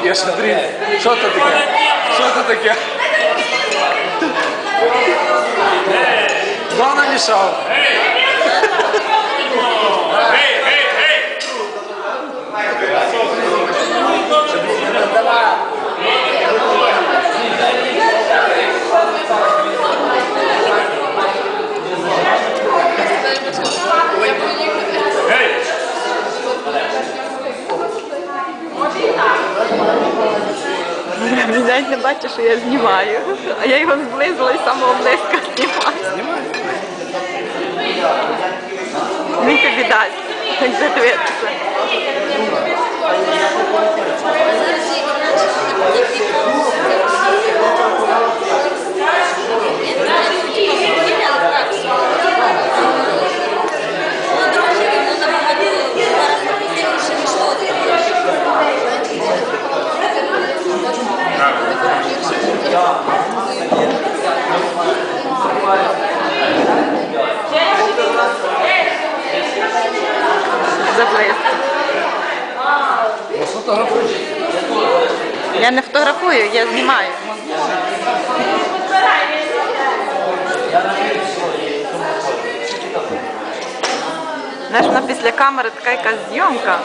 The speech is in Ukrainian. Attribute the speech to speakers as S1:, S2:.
S1: таке, смотри. Що це таке? Що це таке? Хто намішав?
S2: Він навіть не бачить, що я знімаю. А я його зблизила і самого близька знімаю. Він тобі дасть, як задивитися. Я не фотографую, я знімаю. Знаєш, вона після камери така якась зйомка.